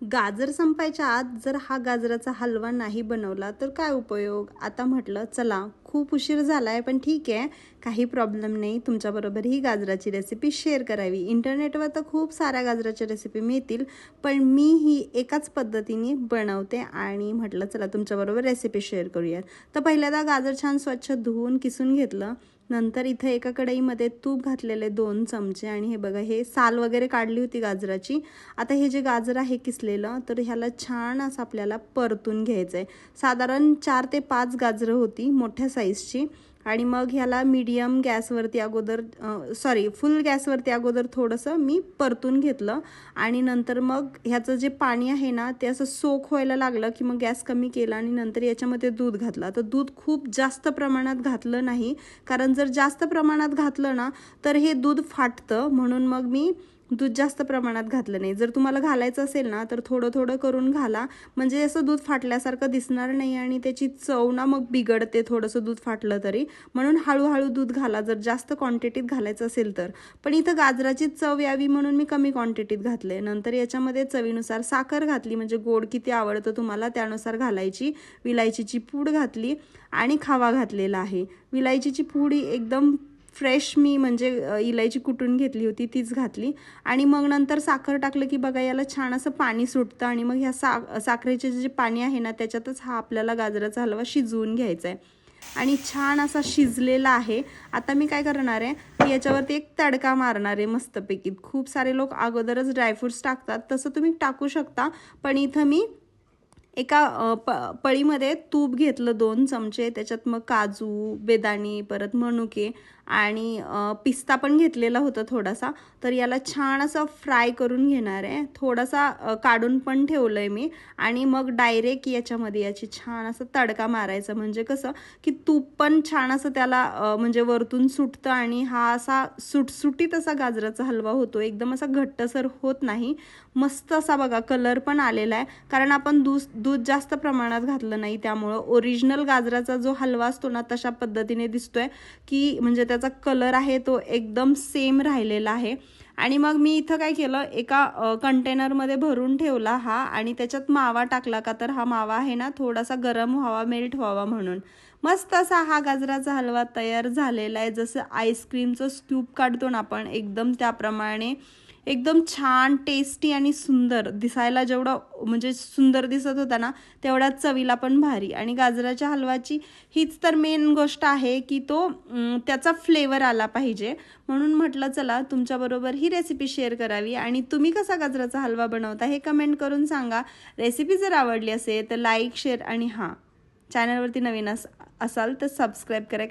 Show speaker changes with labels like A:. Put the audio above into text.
A: गाजर संपायच्या आत जर हा गाजराचा हलवा नाही बनवला तर काय उपयोग? आता म्हटलं चला खूप उशीर झाला आहे पण ठीक आहे. काही प्रॉब्लेम नाही. तुमच्याबरोबर ही गाजराची रेसिपी शेअर करावी. इंटरनेटवर तर खूप साऱ्या गाजराच्या रेसिपी मिळतील पण मी ही एकाच पद्धतीने बनवते आणि म्हटलं चला तुमच्याबरोबर रेसिपी शेअर करूयात. तर पहिल्यांदा गाजर छान स्वच्छ धुवून किसून घेतलं. नंतर इथं एका कढईमध्ये तूप घातलेले दोन चमचे आणि हे बघा हे साल वगैरे काढली होती गाजराची. आता हे जे गाजर आहे किसलेलं तर ह्याला छान असं आपल्याला परतून घ्यायचं आहे साधारण चार ते पाच गाजरं होती मोठ्या साईजची आणि मग ह्याला मीडियम गॅसवरती अगोदर सॉरी फुल गॅसवरती अगोदर थोडंसं मी परतून घेतलं. आणि नंतर मग ह्याचं जे पाणी आहे ना ते असं सोक व्हायला लागलं की मग गॅस कमी केला आणि नंतर याच्यामध्ये दूध घातलं. तर दूध खूप जास्त प्रमाणात घातलं नाही. कारण जर जास्त प्रमाणात घातलं ना तर हे दूध फाटतं. म्हणून मग मी दूध जास्त प्रमाणात घातलं नाही. जर तुम्हाला घालायचं असेल ना तर थोडं थोडं करून घाला. म्हणजे असं दूध फाटल्यासारखं दिसणार नाही आणि त्याची चव ना मग बिघडते थोडंसं दूध फाटलं तरी. म्हणून हळूहळू दूध घाला. जर जास्त क्वांटिटीत घालायचं असेल तर. पण इथं गाजराची चव यावी म्हणून मी कमी क्वांटिटीत घातले. नंतर याच्यामध्ये चवीनुसार साखर घातली. म्हणजे गोड किती आवडतं तुम्हाला त्यानुसार घालायची. विलायचीची पूड घातली आणि खावा घातलेला आहे. विलायचीची पूड ही एकदम फ्रेश मी म्हणजे इलायची कुटून घेतली होती तीच घातली. आणि मग नंतर साखर टाकलं की बघा याला छान असं पाणी सुटतं आणि मग ह्या सा साखरेचे जे पाणी आहे ना त्याच्यातच हा आपल्याला गाजराचा हलवा शिजवून घ्यायचा आहे आणि छान असा शिजलेला आहे. आता मी काय करणार आहे की याच्यावरती एक तडका मारणार आहे मस्तपैकी. खूप सारे लोक अगोदरच ड्रायफ्रुट्स टाकतात तसं तुम्ही टाकू शकता पण इथं मी एका प पळीमध्ये तूप घेतलं दोन चमचे त्याच्यात मग काजू बेदाणी परत मनुके आणि पिस्ता पण घेतलेला होता थोडासा. तर याला छान असं फ्राय करून घेणार आहे. थोडासा काढून पण ठेवलं आहे मी आणि मग डायरेक्ट याच्यामध्ये याची छान असं तडका मारायचा. म्हणजे कसं की तूप पण छान असं त्याला म्हणजे वरतून सुटतं आणि हा असा सुटसुटीत असा गाजराचा हलवा होतो. एकदम असा घट्टसर होत नाही. मस्त असा बघा कलर पण आलेला आहे. कारण आपण दूध दूध जास्त प्रमाणात घातलं नाही त्यामुळं ओरिजिनल गाजराचा जो हलवा असतो ना तशा पद्धतीने दिसतोय की म्हणजे त्याचा कलर आहे तो एकदम सेम राहिलेला आहे. आणि मग मी इथं काय केलं एका कंटेनरमध्ये भरून ठेवला हा आणि त्याच्यात मावा टाकला का तर हा मावा आहे ना थोडासा गरम व्हावा मेल्ट व्हावा म्हणून. मस्त असा हा गाजराचा हलवा तयार झालेला आहे. जसं आईस्क्रीमचं स्क्यूब काढतो ना आपण एकदम त्याप्रमाणे एकदम छान टेस्टी आणि सुंदर दिसायला जेवढं म्हणजे सुंदर दिसत होता ना तेवढ्या चवीला पण भारी. आणि गाजराच्या हलवाची हीच तर मेन गोष्ट आहे की तो त्याचा फ्लेवर आला पाहिजे. म्हणून म्हटलं चला तुमच्याबरोबर ही रेसिपी शेअर करावी. आणि तुम्ही कसा गाजराचा हलवा बनवता हे कमेंट करून सांगा. रेसिपी जर आवडली असेल तर लाईक शेअर आणि हां. चॅनलवरती नवीन अस असाल तर सबस्क्राईब करा.